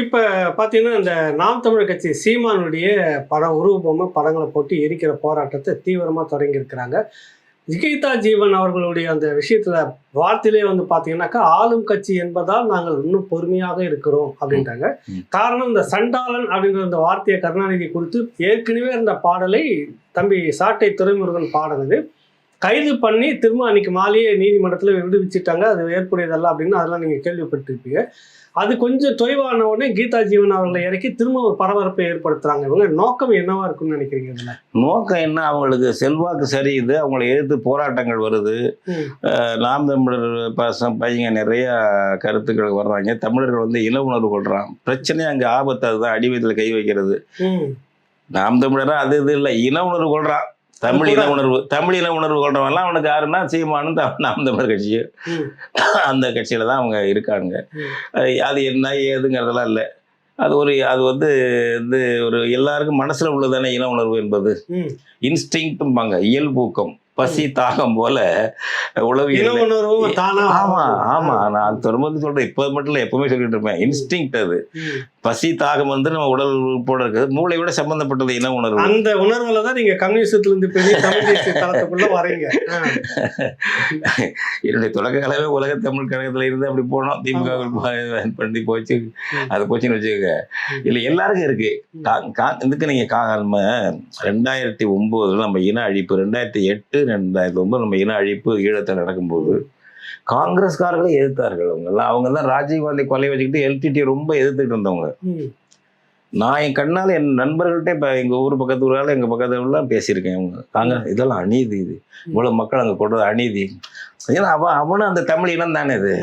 இப்போ பார்த்தீங்கன்னா இந்த நாம் தமிழர் கட்சி சீமானுடைய படம் உருவபொம்மை படங்களை போட்டு எரிக்கிற போராட்டத்தை தீவிரமாக தொடங்கி இருக்கிறாங்க. கீதா ஜீவன் அவர்களுடைய அந்த விஷயத்துல வார்த்தையிலே வந்து பார்த்தீங்கன்னாக்கா ஆளும் கட்சி என்பதால் நாங்கள் இன்னும் பொறுமையாக இருக்கிறோம் அப்படின்றாங்க. காரணம் இந்த சண்டாளன் அப்படிங்கிற அந்த வார்த்தையை கருணாநிதி குறித்து ஏற்கனவே இருந்த பாடலை தம்பி சாட்டை துறைமுருகன் பாடினது. கைது பண்ணி திரும்ப அன்னைக்கு மாலையே நீதிமன்றத்தில் விடுவிச்சிட்டாங்க. அது ஏற்புடையதல்ல அப்படின்னு அதெல்லாம் நீங்கள் கேள்விப்பட்டிருப்பீங்க. அது கொஞ்சம் தொய்வான உடனே கீதா ஜீவன் அவர்களை இறக்கி திரும்ப ஒரு பரபரப்பை ஏற்படுத்துறாங்க. இவங்க நோக்கம் என்னவா இருக்கும்னு நினைக்கிறீங்க இதுல? நோக்கம் என்ன? அவங்களுக்கு செல்வாக்கு சரியுது. அவங்களை எதிர்த்து போராட்டங்கள் வருது. நாம் தமிழர் பசங்க பையங்க நிறைய கருத்துக்கள் வர்றாங்க. தமிழர்கள் வந்து இன உணர்வு கொள்றான் பிரச்சனை அங்கே ஆபத்து. அதுதான் அடிவயத்தில் கை வைக்கிறது. நாம் தமிழரா அது இது இல்லை. இன உணர்வு கொள்றான். தமிழ் இன கூட- உணர்வு தமிழ் இன உணர்வு கொள்றவன்லாம் அவனுக்கு யாருன்னா சீமானும் நாம் தமிழர் கட்சி. அந்த கட்சியில தான் அவங்க இருக்காங்க. அது என்ன ஏதுங்கிறதெல்லாம் இல்லை. அது ஒரு அது வந்து வந்து ஒரு எல்லாருக்கும் மனசுல உள்ளதானே இன உணர்வு என்பது. இன்ஸ்டிங்பாங்க இயல்பூக்கம். பசி தாகம் போல தானா? ஆமா ஆமா. நான் தொடர்ந்து சொல்றேன். இப்போ மட்டும் இல்லை எப்பவுமே சொல்லிட்டு இருப்பேன். இன்ஸ்டிங் அது. பசி தாகம் வந்து நம்ம உடல் உறுப்போட இருக்குது. மூளை விட சம்பந்தப்பட்டது இன உணர்வு. அந்த உணர்வுல தான் நீங்க கம்யூனிஸ்டத்துல இருந்து பெரிய தளத்துக்குள்ள வரீங்க. என்னுடைய தொடக்க காலமே உலக தமிழ் கழகத்துல இருந்து அப்படி போனோம். திமுக பண்ணி போச்சு. அது போச்சுன்னு வச்சுக்கோங்க. இல்லை எல்லாருக்கும் இருக்கு. இதுக்கு நீங்க ரெண்டாயிரத்தி ஒன்பதுல நம்ம இன அழிப்பு ரெண்டாயிரத்தி எட்டு ஒன்பது நம்ம இன அழிப்பு ஈழத்தில் நடக்கும்போது காங்கிரஸ்காரர்களே எதிர்த்தார்கள் அவங்க. எல்லாம் அவங்க தான் ராஜீவ்காந்தி கொலை வச்சுக்கிட்டு எல்டிடி ரொம்ப எதிர்த்துட்டு இருந்தவங்க. நான் என் கண்ணால் என் நண்பர்கள்ட்ட இப்போ எங்கள் ஊர் பக்கத்து ஊரால் எங்கள் பக்கத்து ஊர்லாம் பேசியிருக்கேன் அவங்க. காங்கிரஸ் இதெல்லாம் அநீதி இது. இவ்வளோ மக்கள் அங்கே கொடுறது அநீதி. ஏன்னா அவன் அவனும் அந்த தமிழ் இனம் தானே இது.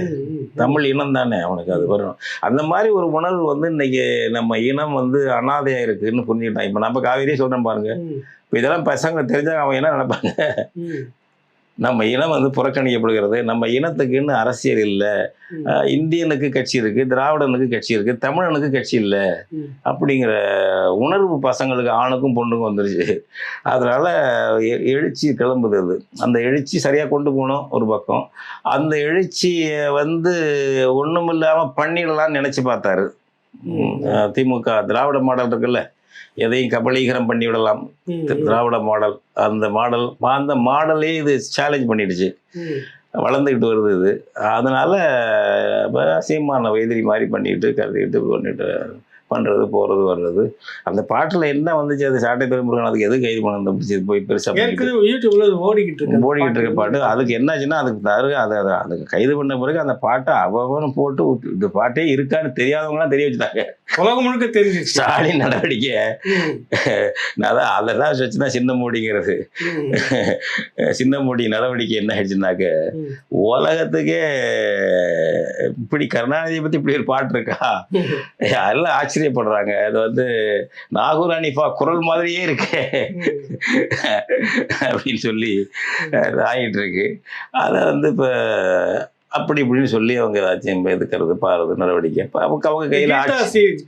தமிழ் இனம் தானே அவனுக்கு அது வரும். அந்த மாதிரி ஒரு உணர்வு வந்து இன்னைக்கு நம்ம இனம் வந்து அனாதையா இருக்குன்னு புரிஞ்சுக்கிட்டான். இப்போ நம்ம காவேரியே சொல்றேன் பாருங்க. ம். இப்போ இதெல்லாம் பசங்க தெரிஞ்சா அவன் என்ன நினைப்பாங்க. நம்ம இனம் வந்து புறக்கணிக்கப்படுகிறது. நம்ம இனத்துக்குன்னு அரசியல் இல்லை. இந்தியனுக்கு கட்சி இருக்கு திராவிடனுக்கு கட்சி இருக்கு தமிழனுக்கு கட்சி இல்லை. அப்படிங்கிற உணர்வு பசங்களுக்கு ஆணுக்கும் பொண்ணுக்கும் வந்துருச்சு. அதனால எழுச்சி கிளம்புது அது. அந்த எழுச்சி சரியாக கொண்டு போகணும் ஒரு பக்கம். அந்த எழுச்சியை வந்து ஒன்றும் இல்லாமல் பண்ணிடலாம்னு நினச்சி பார்த்தாரு. திமுக திராவிட மாடல் இருக்குல்ல? எதையும் கபலீகரம் பண்ணி விடலாம். திராவிட மாடல் அந்த மாடல் அந்த மாடலே இது சேலஞ்ச் பண்ணிடுச்சு. வளர்ந்துக்கிட்டு வருது இது அதனால சீமான வைத்திரி மாதிரி பண்ணிட்டு கருதிக்கிட்டு பண்ணிட்டு பண்ணுறது போகிறது வர்றது. அந்த பாட்டில் என்ன வந்துச்சு? அது சாட்டை திருமுருகன் அதுக்கு எது கைது பண்ண பிடிச்சி போய் பெருசாக யூடியூப்ல ஓடிக்கிட்டு இருக்கு ஓடிக்கிட்டு இருக்க பாட்டு. அதுக்கு என்னாச்சுன்னா அதுக்கு தரு அதை அதை அதுக்கு கைது பண்ண பிறகு அந்த பாட்டை அவனும் போட்டு இந்த பாட்டே இருக்கான்னு தெரியாதவங்களாம் தெரிய வச்சுட்டாங்க. உலகம் முழுக்க தெரிஞ்சிச்சு ஸ்டாலின் நடவடிக்கை. அதான் அதெல்லாம் வச்சு தான் சின்ன மூடிங்கிறது. சின்ன மூடி நடவடிக்கை என்ன ஆயிடுச்சுனாக்க. உலகத்துக்கே இப்படி கருணாநிதியை பத்தி இப்படி ஒரு பாட்டு இருக்கா? எல்லாம் ஆச்சரியப்படுறாங்க அது வந்து நாகூர் அனிஃபா குரல் மாதிரியே இருக்கே. அப்படின்னு சொல்லி ஆகிட்டு இருக்கு. அதை வந்து இப்போ அப்படி இப்படின்னு சொல்லி அவங்க ஏதாச்சும் எதுக்கிறது பாருது நடவடிக்கை. அவங்க அவங்க கையில்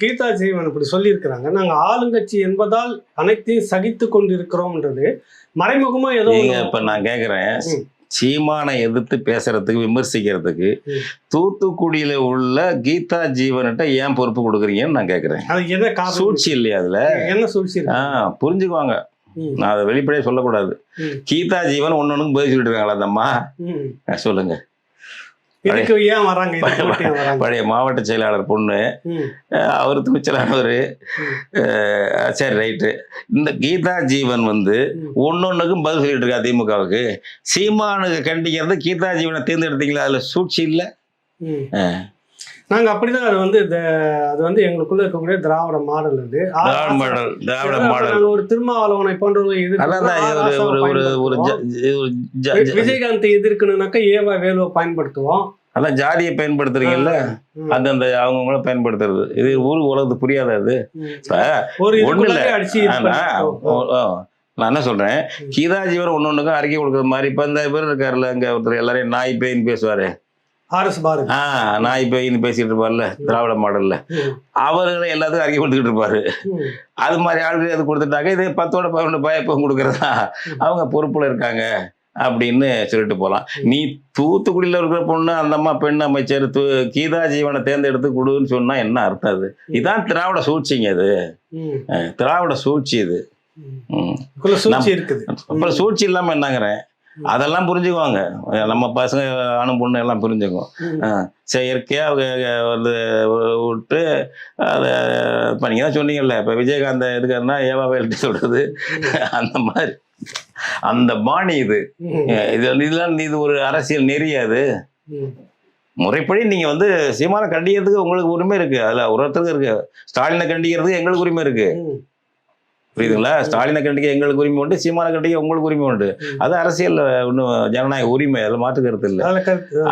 கீதா ஜீவன் இப்படி சொல்லியிருக்கிறாங்க. நாங்க ஆளுங்கட்சி என்பதால் அனைத்தையும் சகித்து கொண்டு இருக்கிறோம்ன்றது மறைமுகமா ஏதோ இப்ப நான் கேக்குறேன். ம். சீமானை எதிர்த்து பேசுறதுக்கு விமர்சிக்கிறதுக்கு. தூத்துக்குடியில உள்ள கீதா ஜீவன்கிட்ட ஏன் பொறுப்பு கொடுக்குறீங்கன்னு நான் காரணம் சூழ்ச்சி இல்லையா அதுல என்ன சூழ்ச்சி? ஆஹ் புரிஞ்சுக்குவாங்க. நான் அதை வெளிப்படையா சொல்லக்கூடாது. கீதா ஜீவன் ஒன்னொன்னுக்கு பதில் சொல்லிட்டு இருக்காங்களா அந்த அம்மா ம். அஹ் சொல்லுங்க இதுக்கு ஏன் வராங்க? பழைய மாவட்ட செயலாளர் பொண்ணு அவர் துணிச்சலானவர் சரி ரைட்டு இந்த கீதா ஜீவன் வந்து. ஒன்னொன்னுக்கும் பதில் சொல்லிட்டு இருக்கா திமுகவுக்கு. சீமானுக்கு கண்டிக்கிறது கீதா ஜீவனை தேர்ந்தெடுத்தீங்களா? அதுல சூழ்ச்சி இல்ல? நாங்க அப்படிதான் அது வந்து இந்த அது வந்து எங்களுக்குள்ள இருக்கக்கூடிய திராவிட மாடல் அது. Dravida model Dravida model. நாங்க ஒரு திருமாவளவனை இது ஒரு விஜயகாந்தை எதிர்க்கணும்னாக்கா ஏவா வேலுவை பயன்படுத்துவோம். அதான் ஜாதியை பயன்படுத்துறீங்கல்ல. அந்தந்த அவங்கவுங்கள பயன்படுத்துறது. இது ஊர் உலகத்துக்கு புரியாத அது? ஒண்ணும் இல்ல. நான் என்ன சொல்றேன்? ம். கீதா ஜீவன் ஒன்னொன்னுக்கும் அறிக்கை கொடுக்குற மாதிரி இப்ப இந்த பேர் இருக்காருல்ல இங்க ஒருத்தர் எல்லாரையும் நாய் பேயின்னு பேசுவாரு. ஆர்எஸ் பாரதி ஆ நாய் பேயின்னு பேசிட்டு இருப்பார்ல திராவிட மாடல்ல. அவர்களை எல்லாத்துக்கும் அறிக்கை கொடுத்துக்கிட்டு இருப்பாரு. அது மாதிரி ஆளுகள் அது கொடுத்துட்டாங்க. இது பத்தோட பதினொன்று பயப்பம் கொடுக்குறதா? அவங்க பொறுப்புல இருக்காங்க அப்படின்னு சொல்லிட்டு போகலாம் நீ தூத்துக்குடியில் இருக்கிற பொண்ணு அந்த அம்மா பெண் அமைச்சர் து கீதா ஜீவனை தேர்ந்தெடுத்து கொடுன்னு சொன்னா என்ன அர்த்தம் அது? இதான் திராவிட சூழ்ச்சிங்க அது. திராவிட சூழ்ச்சி இது. சூழ்ச்சி இருக்குது. அப்புறம் சூழ்ச்சி இல்லாம என்னங்கிறேன். அதெல்லாம் புரிஞ்சுக்குவாங்க. நம்ம பசங்க ஆணும் பொண்ணு எல்லாம் புரிஞ்சுக்கும். ம், அஹ் செயற்கையா அவங்க வந்து விட்டு அதை இப்போ நீங்கள் தான் சொன்னீங்கல்ல இப்போ விஜயகாந்த் எதுக்காருன்னா ஏவா வேல்ட்டு சொல்றது. அந்த மாதிரி. அந்த பாணி இது. இது இதெல்லாம் இது ஒரு அரசியல் நெறியாது. முறைப்படி நீங்க வந்து சீமானை கண்டிக்கிறதுக்கு உங்களுக்கு உரிமை இருக்கு. அதுல ஒரு ஒருத்தருக்கு இருக்கு. ஸ்டாலினை கண்டிக்கிறதுக்கு எங்களுக்கு உரிமை இருக்கு. புரியுதுங்களா? ஸ்டாலினை கண்டிக்க எங்களுக்கு உரிமை உண்டு சீமானை கண்டிக்க உங்களுக்கு உரிமை உண்டு. அது அரசியல் இன்னும் ஜனநாயக உரிமை அதில் மாற்று கருத்து இல்லை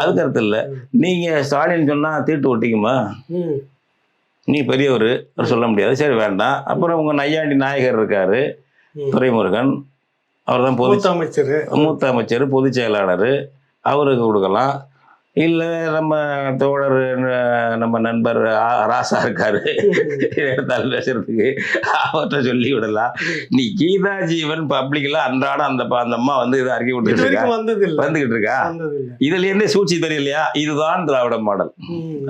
அது கருத்து இல்லை. நீங்க ஸ்டாலின் சொன்னா தீட்டு ஒட்டிக்குமா? நீ பெரியவர் சொல்ல முடியாது. சரி வேண்டாம். அப்புறம் உங்க நையாண்டி நாயகர் இருக்காரு. துரைமுருகன். அவர் தான் பொது மூத்த அமைச்சர். மூத்த அமைச்சர் பொதுச் செயலாளர். அவருக்கு கொடுக்கலாம். இல்லை நம்ம தோழர் நம்ம நண்பர் ராசா இருக்காரு. எடுத்தாலும் பேசுறதுக்கு அவர்கிட்ட சொல்லி விடலாம். நீ கீதா ஜீவன் பப்ளிக்ல அன்றாடம் அந்த அந்த அம்மா வந்து இதை அறிக்கை விட்டுட்டு இருக்கா? வந்துகிட்டு இருக்கா? இதுல இருந்தே சூழ்ச்சி தெரியலையா? இதுதான் திராவிட மாடல்.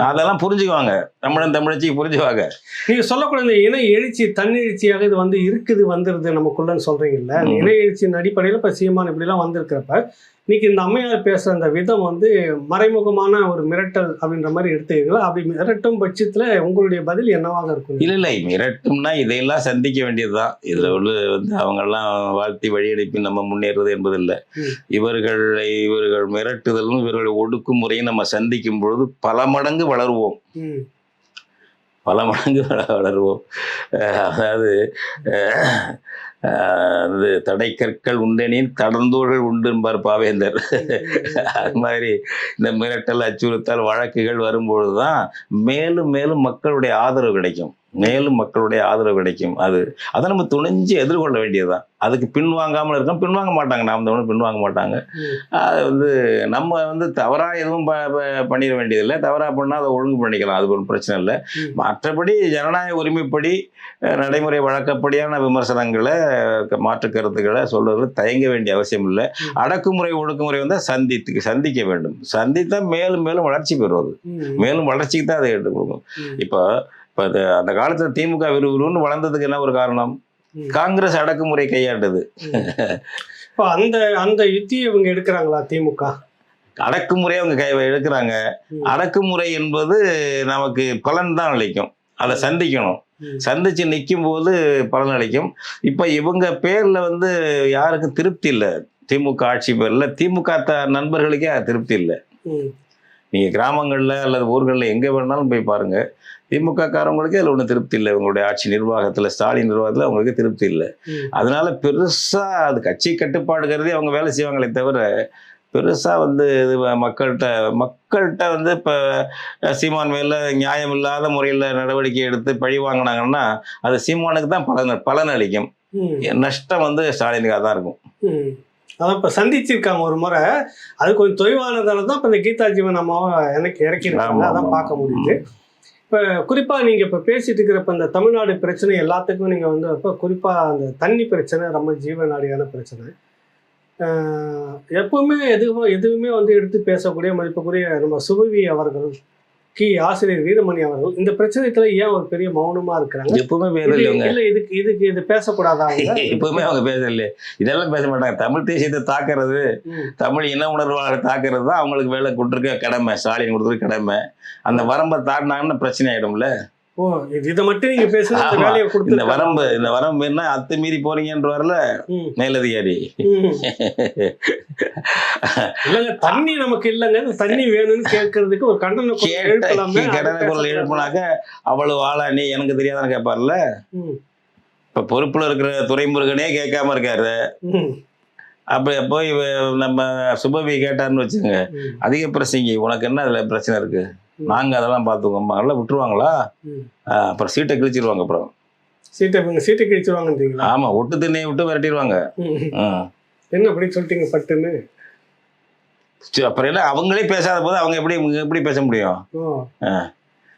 அதெல்லாம் புரிஞ்சுக்குவாங்க. தமிழன் தமிழச்சி புரிஞ்சுவாங்க நீங்க சொல்லக்கூடிய இன எழுச்சி தன்னெழுச்சியாக இது வந்து இருக்குது வந்துருது நமக்குள்ளன்னு சொல்றீங்கல்ல. இன எழுச்சியின் அடிப்படையில் இப்ப சீமான் இப்படிலாம் வந்திருக்கிறப்ப இன்னைக்கு இந்த அம்மையார் பேசுற அந்த விதம் வந்து மறைமுகமான ஒரு மிரட்டல் அப்படின்ற மாதிரி எடுத்துக்கிறீங்களா அப்படி மிரட்டும் பட்சத்துல உங்களுடைய பதில் என்னவாக இருக்கும்? இல்ல இல்லை மிரட்டும்னா இதையெல்லாம் சந்திக்க வேண்டியதுதான். இதுல உள்ள வந்து அவங்கெல்லாம் வாழ்த்தி வழியனுப்பி நம்ம முன்னேறது என்பதில்லை. இவர்களை இவர்கள் மிரட்டுதலும் இவர்களை ஒடுக்குமுறையும் நம்ம சந்திக்கும் பொழுது பல மடங்கு வளருவோம். பல மடங்கு வள- வளருவோம். அதாவது இது தடை கற்கள் உண்டெனின் தடந்தோர்கள் உண்டும்பார் பாவேந்தர். அது மாதிரி இந்த மிரட்டல் அச்சுறுத்தல் வழக்குகள் வரும்பொழுது தான் மேலும் மேலும் மக்களுடைய ஆதரவு கிடைக்கும். மேலும் மக்களுடைய ஆதரவு கிடைக்கும். அது அதை நம்ம துணிஞ்சு எதிர்கொள்ள வேண்டியதுதான். அதுக்கு பின்வாங்காமல் இருக்கோம் பின்வாங்க மாட்டாங்க. நாம் தமிழ் பின்வாங்க மாட்டாங்க. அது வந்து நம்ம வந்து தவறாக எதுவும் பண்ணிட வேண்டியதில்லை. தவறாக பண்ணால் அதை ஒழுங்கு பண்ணிக்கலாம். அது ஒன்றும் பிரச்சனை இல்லை. மற்றபடி ஜனநாயக உரிமைப்படி நடைமுறை வழக்கப்படியான விமர்சனங்களை மாற்று கருத்துக்களை சொல்றது தயங்க வேண்டிய அவசியம் இல்லை. அடக்குமுறை ஒடுக்குமுறை வந்து சந்தித்து சந்திக்க வேண்டும். சந்தித்தா மேலும் மேலும் வளர்ச்சி பெறுவது. மேலும் வளர்ச்சிக்கு தான் அதை எடுத்து கொடுக்கும் இப்போ இப்போ அது அந்த காலத்தில் திமுக விறுவிறுன்னு வளர்ந்ததுக்கு என்ன ஒரு காரணம். காங்கிரஸ் அடக்குமுறை கையாண்டது. இப்போ அந்த அந்த யுத்தியை இவங்க எடுக்கிறாங்களா திமுக? அடக்குமுறை அவங்க கை எடுக்கிறாங்க. அடக்குமுறை என்பது நமக்கு பலன் தான் அளிக்கும். அதை சந்திக்கணும். சந்திச்சு நிற்கும் போது பலன் அளிக்கும். இப்போ இவங்க பேர்ல வந்து யாருக்கும் திருப்தி இல்லை. திமுக ஆட்சி பேர்ல. திமுக நண்பர்களுக்கே திருப்தி இல்லை. ம், நீங்க கிராமங்கள்ல அல்லது ஊர்களில் எங்க வேணாலும் போய் பாருங்க திமுக காரவங்களுக்கே அதில் ஒன்றும் திருப்தி இல்லை இவங்களுடைய ஆட்சி நிர்வாகத்துல ஸ்டாலின் நிர்வாகத்துல அவங்களுக்கு திருப்தி இல்லை. அதனால பெருசா அது கட்சி கட்டுப்பாடு கருதி அவங்க வேலை செய்வாங்களே தவிர பெருசா வந்து இது மக்கள்கிட்ட மக்கள்கிட்ட வந்து இப்போ சீமான் மேல நியாயம் இல்லாத முறையில் நடவடிக்கை எடுத்து பழி வாங்கினாங்கன்னா அது சீமானுக்கு தான் பலன் பலன் அளிக்கும். நஷ்டம் வந்து ஸ்டாலினுக்காக தான் இருக்கும். அதான் இப்போ சந்திச்சிருக்காங்க ஒரு முறை. அது கொஞ்சம் தொய்வானதால தான் இப்போ இந்த கீதா ஜீவன் அம்மாவை எனக்கு இறக்கிருக்காங்க ஆமா, அதான் பார்க்க முடியுது. இப்போ குறிப்பாக நீங்கள் இப்போ பேசிட்டு இருக்கிறப்ப இந்த தமிழ்நாடு பிரச்சனை எல்லாத்துக்கும் நீங்கள் வந்து இப்போ குறிப்பாக அந்த தண்ணி பிரச்சனை ரொம்ப ஜீவநாடியான பிரச்சனை. ஆஹ் எப்பவுமே எதுவும் எதுவுமே வந்து எடுத்து பேசக்கூடிய மதிப்புக்குரிய நம்ம சுபவி அவர்கள் கி. ஆசிரியர் வீரமணி அவர்கள் இந்த பிரச்சனைத்துல ஏன் ஒரு பெரிய மௌனமா இருக்கிறாங்க? எப்பவுமே பேச இது- இல்லைங்க. இல்ல இதுக்கு இதுக்கு இது பேசக்கூடாதா? எப்பவுமே அவங்க பேச இல்லையே இதெல்லாம் பேச மாட்டாங்க. தமிழ் தேசியத்தை தாக்குறது. தமிழ் இன உணர்வாளர் தாக்குறது தான் அவங்களுக்கு வேலை கொடுத்துருக்க கடமை ஸ்டாலின் கொடுத்துருக்க கடமை. அந்த வரம்பை தாண்டினாங்கன்னா பிரச்சனை ஆயிடும்ல. இது இதை மட்டும் நீங்க பேசுங்க இந்த வரம்பு இந்த வரம்பு என்ன அத்துமீறி போறீங்கன்றவர்ல மேலதிகாரி. இல்லங்க தண்ணி நமக்கு இல்லங்க தண்ணி வேணும்னு கேட்கறதுக்கு ஒரு கண்டன கடனை குரல். எழுப்புனாக்க அவ்வளவு ஆளா நீ எனக்கு தெரியாதான்னு கேட்பார்ல இப்ப பொறுப்புல இருக்கிற துறைமுருகனே கேட்காம இருக்காரு. ம், அப்ப போய் நம்ம சுபவி கேட்டாருன்னு வச்சுங்க அதிக பிரசங்கி உனக்கு என்ன அதுல பிரச்சனை இருக்கு? ம். நாங்க அதெல்லாம் பார்த்துக்கோம் நல்லா விட்டுருவாங்களா? அப்புறம் சீட்டை கிழிச்சிருவாங்க அப்புறம். சீட்டை சீட்டை கிழிச்சிருவாங்கன்றீங்களா? ஆமா ஒட்டு திண்ணையை விட்டு விரட்டிடுவாங்க. என்ன அப்படி சொல்லிட்டீங்க பட்டுன்னு? சரி, அப்புறம் என்ன அவங்களே பேசாத போது அவங்க எப்படி எப்படி பேச முடியும்.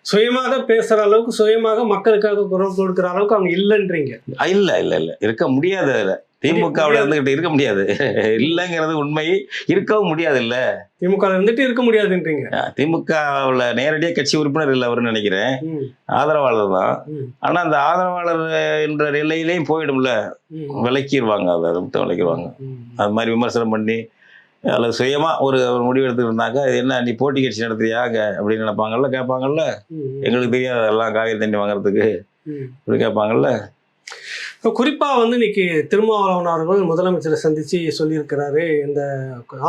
சுயமாக பேசுற அளவுக்கு சுயமாக மக்களுக்காக குரல் கொடுக்கிற அளவுக்கு அவங்க இல்லைன்றீங்க. இல்ல இல்ல இல்ல. இருக்க முடியாது அதுல. திமுகவில் இருந்துகிட்டு இருக்க முடியாது. இல்லைங்கிறது உண்மை இருக்கவும் முடியாது இல்ல திமுக இருந்துட்டு இருக்க முடியாதுன்றீங்க. திமுகவில் நேரடியாக கட்சி உறுப்பினர் இல்லை அவருன்னு நினைக்கிறேன். ஆதரவாளர் தான். ம், ஆனா அந்த ஆதரவாளர் என்ற நிலையிலையும் போயிடும்ல? ம், விலக்கிடுவாங்க அதை அதை விட்டு விலக்கிடுவாங்க ம். அது மாதிரி விமர்சனம் பண்ணி அல்லது சுயமா ஒரு ஒரு முடிவு எடுத்துருந்தாங்க இது என்ன நீ போட்டி கட்சி நடத்துறியாங்க அப்படின்னு நினைப்பாங்கல்ல கேட்பாங்கல்ல? எங்களுக்கு தெரியாது எல்லாம் காவிரி தண்ணி வாங்குறதுக்கு. ம். இப்படி கேட்பாங்கல்ல? இப்போ குறிப்பாக வந்து இன்னைக்கு திருமாவளவன் அவர்கள் முதலமைச்சரை சந்தித்து சொல்லியிருக்கிறாரு. இந்த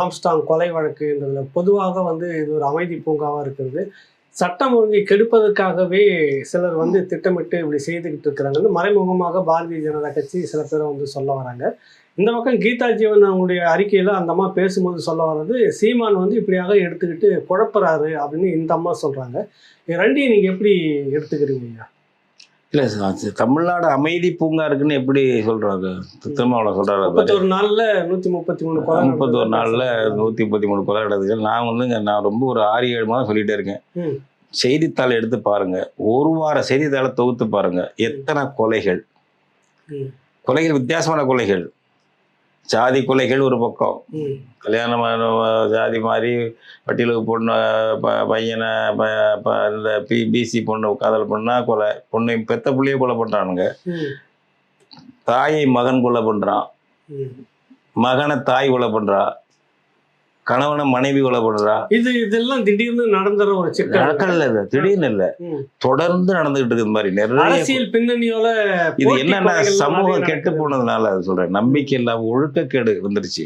ஆம்ஸ்டாங் கொலை வழக்குன்றதில் பொதுவாக வந்து இது ஒரு அமைதி பூங்காவாக இருக்கிறது. சட்டம் ஒழுங்கை கெடுப்பதற்காகவே சிலர் வந்து திட்டமிட்டு இப்படி செய்துக்கிட்டு இருக்கிறாங்கன்னு மறைமுகமாக பாரதிய ஜனதா கட்சி சில பேரை வந்து சொல்ல வராங்க. இந்த பக்கம் கீதா ஜீவன் அவங்களுடைய அறிக்கையில் அந்த அம்மா பேசும்போது சொல்ல வர்றது சீமான் வந்து இப்படியாக எடுத்துக்கிட்டு குழப்புறாரு அப்படின்னு இந்த அம்மா சொல்கிறாங்க ரெண்டையும் நீங்கள் எப்படி எடுத்துக்கிறீங்க ஐயா? இல்ல ச- தமிழ்நாடு அமைதி பூங்கா இருக்குன்னு எப்படி சொல்றாங்க திருமாவளவன் சொல்றாரு அது. முப்பத்தொரு நாள்ல நூத்தி முப்பத்தி மூணு கொலை முப்பத்தோரு. நாள்ல நூத்தி முப்பத்தி மூணு கொலை நடந்துச்சு நான் வந்துங்க நான் ரொம்ப ஒரு ஆறு ஏழு மாதம் சொல்லிட்டே இருக்கேன். செய்தித்தாள் எடுத்து பாருங்க ஒரு வார செய்தித்தாளை தொகுத்து பாருங்க எத்தனை கொலைகள். கொலைகள் வித்தியாசமான கொலைகள் ஜாதி கொலைகள் ஒரு பக்கம். ம், கல்யாணமான ஜாதி மாதிரி பட்டியலுக்கு பொண்ணு ப- பையனை இந்த பி பிசி பொண்ணு காதல் பண்ணா கொலை. பொண்ணை பெத்த புள்ளையே கொலை பண்றானுங்க. ம், தாயை மகன் கொலை பண்றான். ம். மகனை தாய் கொலை பண்றா. கணவனை மனைவி கொலை பண்றா இது இதெல்லாம் திடீர்னு நடந்துற ஒரு சிக்கல். நடக்கல இல்ல திடீர்னு இல்ல. தொடர்ந்து நடந்துகிட்டு இருக்கு மாதிரி நிறைய அரசியல் பின்னணியோல இது என்னன்னா சமூகம் கெட்டு. போனதுனால அது சொல்றேன். நம்பிக்கை இல்லாம ஒழுக்கக்கேடு வந்துருச்சு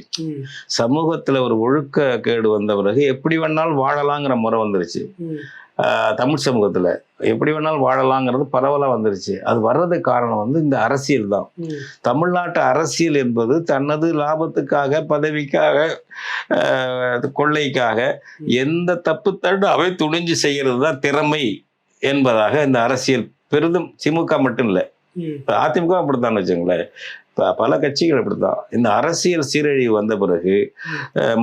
சமூகத்துல ஒரு ஒழுக்கக்கேடு வந்த பிறகு எப்படி வேணாலும் வாழலாங்கிற முறை வந்துருச்சு. தமிழ் சமூகத்துல எப்படி வேணாலும் வாழலாங்கிறது பரவலா வந்துருச்சு. அது வர்றதுக்கு காரணம் வந்து இந்த அரசியல் தான். தமிழ்நாட்டு அரசியல் என்பது தனது லாபத்துக்காக பதவிக்காக கொள்ளைக்காக எந்த தப்பு தண்டு அவை துணிஞ்சு செய்யறது தான் திறமை என்பதாக இந்த அரசியல் பெரிதும் திமுக மட்டும் இல்லை. அதிமுக அப்படித்தான் வச்சுங்களேன் இப்ப பல கட்சிகள் அப்படித்தான். இந்த அரசியல் சீரழிவு வந்த பிறகு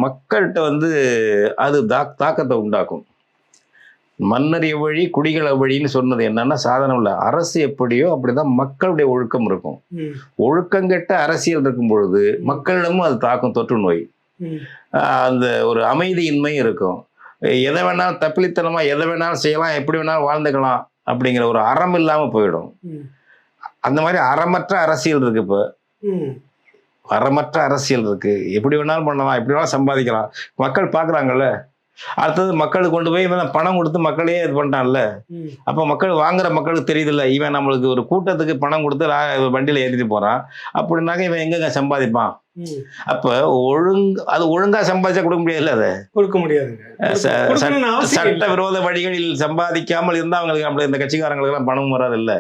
மக்கள்கிட்ட வந்து அது தாக் தாக்கத்தை உண்டாக்கும். மன்னர் எவ்வழி குடிகள் எவ்வழின்னு சொன்னது என்னன்னா சாதனம் இல்லை. அரசு எப்படியோ அப்படிதான் மக்களுடைய ஒழுக்கம் இருக்கும். ம், ஒழுக்கங்கெட்ட அரசியல் இருக்கும் பொழுது மக்களிடமும் அது தாக்கும் தொற்று நோய். அந்த ஒரு அமைதியின்மை இருக்கும். எதை வேணாலும் தப்பிலித்தனமா எதை வேணாலும் செய்யலாம் எப்படி வேணாலும் வாழ்ந்துக்கலாம் அப்படிங்கிற ஒரு அறம் இல்லாம போயிடும். அந்த மாதிரி அறமற்ற அரசியல் இருக்கு இப்போ. அறமற்ற அரசியல் இருக்கு. எப்படி வேணாலும் பண்ணலாம் எப்படி வேணாலும் சம்பாதிக்கலாம். மக்கள் பார்க்குறாங்கல்ல. அடுத்தது மக்களுக்கு கொண்டு போய் இவன் பணம் கொடுத்து மக்களே இது பண்ணிட்டான்ல. அப்போ மக்கள் வாங்குற மக்களுக்கு தெரியுதுல்ல இவன் நம்மளுக்கு ஒரு கூட்டத்துக்கு பணம் கொடுத்து வண்டியில ஏற்றிட்டு போறான். அப்படின்னாக்க இவன் எங்கங்க சம்பாதிப்பான். அப்போ ஒழுங்கு அது ஒழுங்கா சம்பாதிச்சா கொடுக்க முடியாதுல்ல அதை? கொடுக்க முடியாதுங்க. சட்ட. விரோத வழிகளில் சம்பாதிக்காமல் இருந்தால் அவங்களுக்கு அப்படி இந்த கட்சிக்காரங்களுக்கு எல்லாம் பணம் வராது இல்ல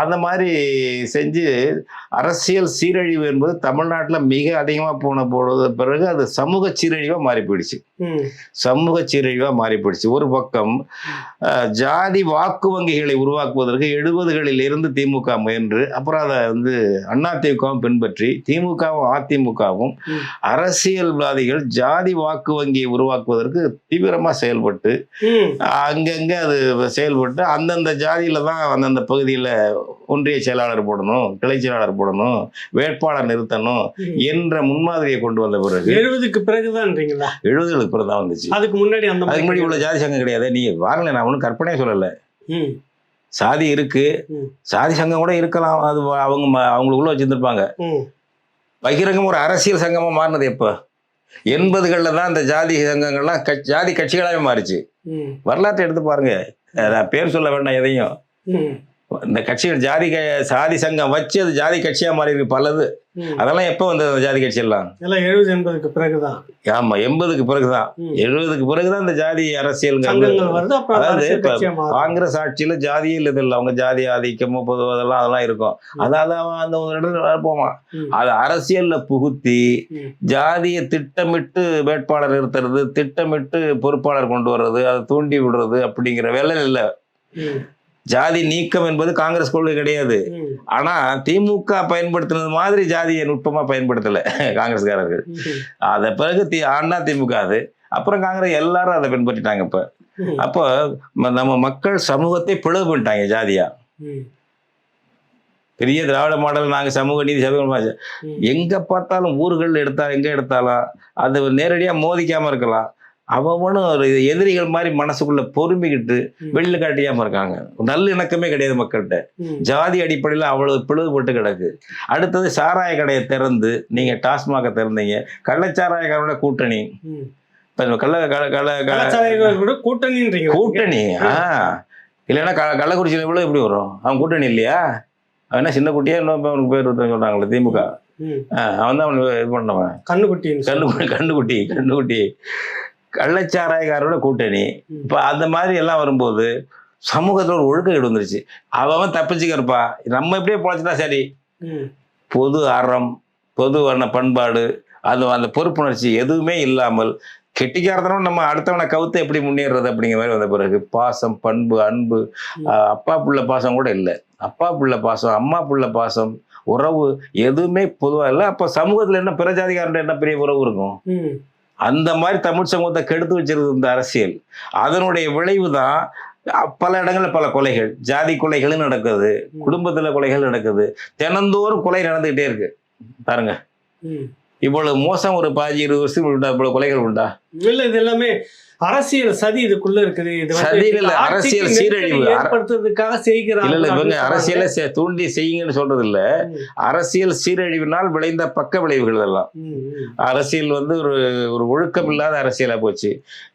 அந்த மாதிரி செஞ்சு அரசியல் சீரழிவு என்பது தமிழ்நாட்டில் மிக அதிகமாக போன பொழுது பிறகு அது சமூக சீரழிவாக மாறி போயிடுச்சு சமூக சீரழிவாக மாறி போயிடுச்சு ஒரு பக்கம் ஜாதி வாக்கு வங்கிகளை உருவாக்குவதற்கு எழுபதுகளில் இருந்து திமுக முயன்று அப்புறம் அதை வந்து அதிமுகவும் பின்பற்றி திமுகவும் அதிமுகவும். அரசியல்வாதிகள் ஜாதி வாக்கு வங்கியை உருவாக்குவதற்கு தீவிரமாக செயல்பட்டு அங்கங்கே அது செயல்பட்டு அந்தந்த ஜாதியில தான் அந்தந்த பகுதியில் ஒன்றிய செயலாளர் போடணும் கிளை செயலாளர் போடணும் வேட்பாளர் நிறுத்தணும். என்ற முன்மாதிரியை கொண்டு வந்த பிறகு எழுபதுக்கு பிறகுதான்றீங்களா? எழுபதுகளுக்கு பிறகு தான் வந்துச்சு. அதுக்கு முன்னாடி அந்த அதுக்கு முன்னாடி இவ்வளோ ஜாதி சங்கம் கிடையாது. நீ வாங்கல நான் ஒன்றும் கற்பனையே சொல்லலை. சாதி இருக்கு. சாதி சங்கம் கூட இருக்கலாம். அது அவங்க அவங்களுக்குள்ள வச்சிருந்துருப்பாங்க. பகிரங்கம் ஒரு அரசியல் சங்கமா மாறினது எப்போ? எண்பதுகளில் தான் இந்த ஜாதி சங்கங்கள்லாம் கட்சி- ஜாதி கட்சிகளாகவே மாறிச்சு. வரலாற்றை எடுத்து பாருங்க. நான் பேர் சொல்ல வேண்டாம் எதையும். இந்த கட்சிகள் ஜாதி சாதி சங்கம் வச்சு அது ஜாதி கட்சியா மாறி இருக்கு பலது. அதெல்லாம் எப்போ வந்தது ஜாதி கட்சி எல்லாம்? எழுபது எண்பதுக்கு பிறகுதான். ஆமா எண்பதுக்கு பிறகுதான். எழுபதுக்கு பிறகுதான் இந்த ஜாதி அதாவது அரசியல் மாறும். காங்கிரஸ் ஆட்சியில ஜாதியில் இது இல்லை. அவங்க ஜாதி ஆதிக்கமோ பொது அதெல்லாம் அதெல்லாம் இருக்கும். அதாவது அவன் அந்த ஒரு இடத்துல போவான். ம், அது அரசியல்ல புகுத்தி ஜாதியை திட்டமிட்டு வேட்பாளர் நிறுத்துறது திட்டமிட்டு பொறுப்பாளர் கொண்டு வர்றது அதை தூண்டி விடுறது அப்படிங்கிற வேலை இல்லை. ஜாதி நீக்கம் என்பது காங்கிரஸ் கொள்கை கிடையாது. ஆனா திமுக பயன்படுத்தினது மாதிரி ஜாதியை நுட்பமா பயன்படுத்தல காங்கிரஸ்காரர்கள். அத பிறகு அண்ணா திமுக அது. அப்புறம் காங்கிரஸ் எல்லாரும் அதை பின்பற்றிட்டாங்க இப்ப. அப்போ நம்ம மக்கள் சமூகத்தை பிளவு பண்ணிட்டாங்க ஜாதியா. பெரிய திராவிட மாடல் நாங்கள் சமூக நீதி சமூக. எங்க பார்த்தாலும் ஊர்கள் எடுத்தா எங்க எடுத்தாலும் அது நேரடியாக மோதிக்காம இருக்கலாம். அவனும் ஒரு எதிரிகள் மாதிரி மனசுக்குள்ள பொறுமிக்கிட்டு ம். வெளியில காட்டியாம இருக்காங்க. நல்ல இணக்கமே கிடையாது மக்கள்கிட்ட. ஜாதி அடிப்படையில் அவ்வளவு பிளவுபட்டு கிடக்கு. அடுத்தது சாராய கடையை திறந்து நீங்க டாஸ்மாக திறந்தீங்க. கள்ளச்சாராயக்காரோட கூட்டணி. இப்ப கள்ள கள்ள கள்ள கள்ள- கலாச்சாரங்கள் கூட கூட்டணின்றீங்க. கூட்டணி. ஆ. இல்லைன்னா க கள்ளக்குறிச்சியில் இவ்வளோ எப்படி வரும்? அவன் கூட்டணி இல்லையா? அவன் என்ன சின்ன குட்டியா இன்னும் அவனுக்கு பேர் சொல்றாங்களே திமுக. அவன் தான் அவனுக்கு இது பண்ணவன். கண்ணுக்குட்டின்னு கண்ணு கண்ணுக்குட்டி கண்ணுக்குட்டி. கள்ளச்சாராயக்காரோட கூட்டணி. இப்போ அந்த மாதிரி எல்லாம் வரும்போது சமூகத்தில் ஒரு ஒழுக்கம் வந்துருச்சு. அவன் தப்பிச்சுக்கிறப்பா. நம்ம எப்படியே பொழைச்சிட்டா சரி. பொது அறம் பொதுவான பண்பாடு அது அந்த பொறுப்புணர்ச்சி எதுவுமே இல்லாமல் கெட்டிக்காரத்தனம் நம்ம அடுத்தவனை கவுத்து எப்படி முன்னேறது அப்படிங்கிற மாதிரி வந்த பிறகு பாசம் பண்பு அன்பு அப்பா புள்ள பாசம் கூட இல்லை. அப்பா புள்ள பாசம் அம்மா புள்ள பாசம் உறவு எதுவுமே பொதுவாக இல்லை. அப்போ சமூகத்தில் என்ன பிற என்ன பெரிய உறவு இருக்கும். அந்த மாதிரி தமிழ் சமூகத்தை கெடுத்து வச்சிருக்கு இந்த அரசியல். அதனுடைய விளைவு தான் பல இடங்கள்ல பல கொலைகள் ஜாதி கொலைகளும் நடக்குது குடும்பத்துல கொலைகள் நடக்குது. தினந்தோறும் கொலை நடந்துகிட்டே இருக்கு. பாருங்க. இவ்வளவு மோசம் ஒரு பாதி இருபது வருஷத்துக்கு உண்டா இவ்வளவு கொலைகள் உண்டா? இல்ல இது எல்லாமே அரசியல் சதி இதுக்குள்ள இருக்குது. இது சதி இல்ல, அரசியல் சீரழிவு. ஏற்படுத்துறதுக்காக செய்கிறாங்க இல்ல இவங்க அரசியலை தூண்டி செய்யுங்கன்னு சொல்றது இல்ல. அரசியல் சீரழிவினால் விளைந்த பக்க விளைவுகள் இதெல்லாம் ம், ம், அரசியல் வந்து ஒரு ஒரு ஒழுக்கம் இல்லாத அரசியலா போச்சு.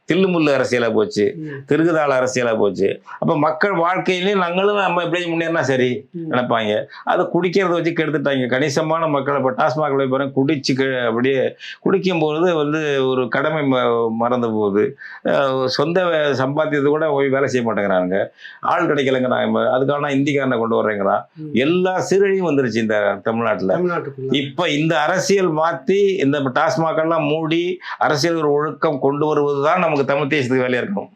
தில்லுமுல்லு அரசியலா போச்சு திருகுதாள அரசியலா போச்சு. அப்ப மக்கள் வாழ்க்கையிலேயும் நாங்களும் நம்ம எப்படி முன்னேறினா சரி. நினைப்பாங்க. அதை குடிக்கிறத வச்சு கெடுத்துட்டாங்க. கணிசமான மக்களை இப்போ டாஸ்மாகில் போகிறேன் குடிச்சு அப்படியே குடிக்கும் பொழுது வந்து ஒரு கடமை மறந்து போகுது. சொந்த சம்பாத்தியத்தை கூட போய் வேலை செய்ய மாட்டேங்கிறாங்க ஆள் கிடைக்கலங்கிறாங்க. அதுக்கான இந்திக்காரனை கொண்டு வர்றேங்கிறான். எல்லா சீரழியும் வந்துருச்சு இந்த தமிழ்நாட்டில். இப்ப இந்த அரசியல் மாத்தி இந்த டாஸ்மாக் எல்லாம் மூடி அரசியல் ஒரு ஒழுக்கம் கொண்டு வருவது தான் நமக்கு தமிழ் தேசத்துக்கு வேலையா இருக்கணும்.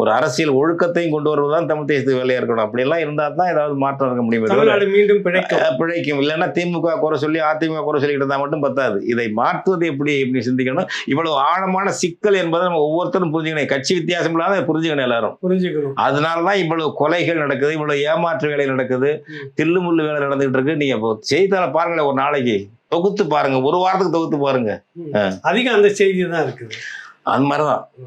ஒரு அரசியல் ஒழுக்கத்தையும் கொண்டு வருவது தான் தமிழ் தேசத்துக்கு வேலையா இருக்கணும். அப்படி எல்லாம் இருந்தா தான் ஏதாவது மாற்றம் இருக்க முடியுமே மீண்டும் பிழைக்கும். பிழைக்கும். இல்லைன்னா திமுக குறை சொல்லி அதிமுக குறை சொல்லிக்கிட்டு இருந்தா மட்டும் பத்தாது. இதை மாற்றுவது எப்படி எப்படி சிந்திக்கணும். இவ்வளவு ஆழமான சிக்கல் என்பதை நம்ம ஒவ்வொருத்தரும் புரிஞ்சுக்கணும். கட்சி வித்தியாசம் இல்லாத புரிஞ்சுக்கணும் எல்லாரும். புரிஞ்சுக்கணும். அதனால தான் இவ்வளவு கொலைகள் நடக்குது இவ்வளவு ஏமாற்று வேலை நடக்குது. தில்லுமுள்ளு வேலை நடந்துகிட்டு இருக்கு. நீங்க செய்தித்தாளை பாருங்களேன் ஒரு நாளைக்கு. தொகுத்து பாருங்க. ஒரு வாரத்துக்கு தொகுத்து பாருங்க. அதிகம் அந்த செய்தி தான் இருக்குது. அந்த மாதிரிதான்.